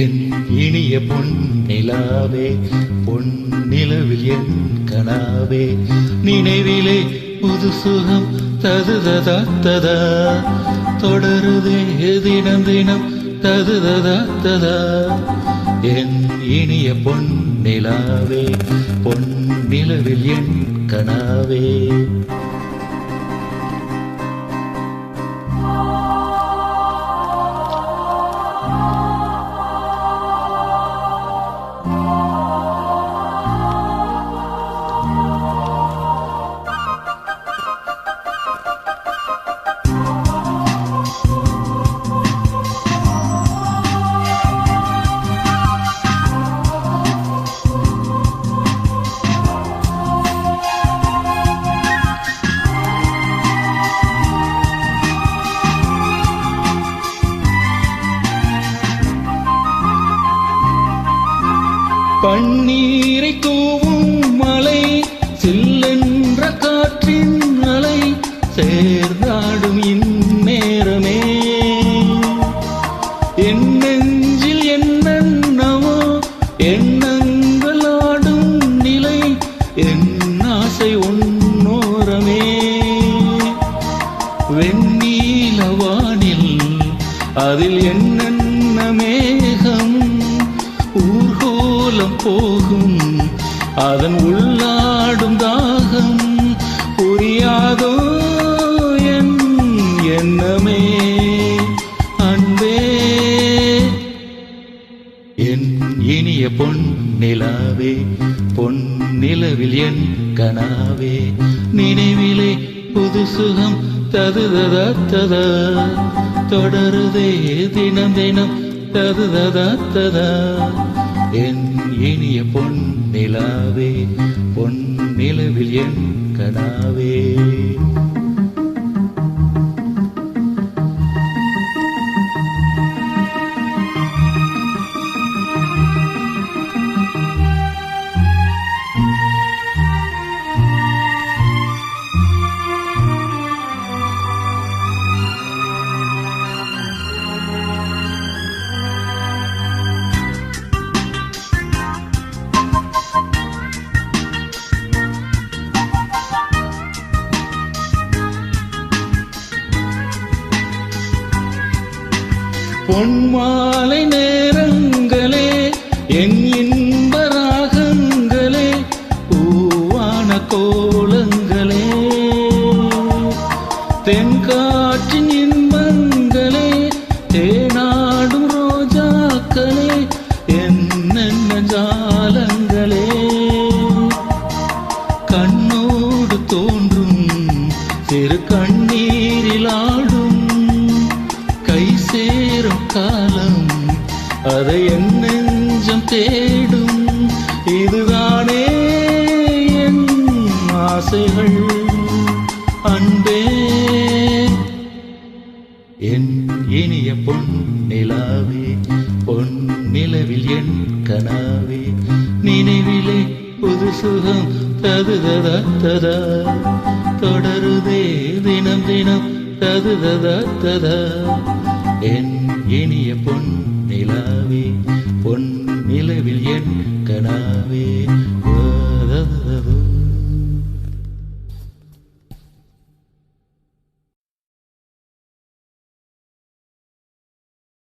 என் இனிய பொன்னிலாவே பொன்னிலவில் என் கனாவே நினைவிலே புது சுகம் ததுததா ததா தொடருதே தினம் தினம் ததுததா ததா என் இனிய பொன்னிலாவே பொன்னிலவில் என் கனாவே. பன்னீரை தூவும் மலை சில்லென்ற காற்றின் அலை சேர்ந்தாடும் இந்நேரமே. என் நெஞ்சில் என்னென்னவோ எண்ணங்கள் ஆடும் நிலை என் ஆசை உன்னோரமே. வெண்ணீலவானில் அதில் என்னென்ன மேகம் ஊர்கோலம் போகும். அதன் உள்ளாடும் தாகம் புரியாதோ என் எண்ணமே? அன்பே. என் இனிய பொன் நிலாவே பொன் நிலவில் என் கனாவே நினைவிலே புது சுகம் ததுததா ததா தொடருதே தினம் தினம் ததுததா ததா என் இனிய பொன் நிலாவே பொன் நிலவில் என் கனாவே. பொன்மாலை நேரங்களே என் இன்ப ராகங்களே பூவான கோலங்களே. தென்காற்றின் இன்பங்களே தேனாடும் ரோஜாக்களே என்னென்ன ஜாலங்களே. கண்ணோடு தோன்றும் திரு கண் அதை என் நெஞ்சம் தேடும். இதுதானே என் ஆசைகள். அன்பே. என் இனிய பொன் நிலாவே பொன் நிலவில் என் கனாவே நினைவிலே புது சுகம் தது ததா. தொடருதே தினம் தினம் ததுததா ததா. என் இனிய பொன் நிலாவே பொன் நிலவில் என் கனாவே.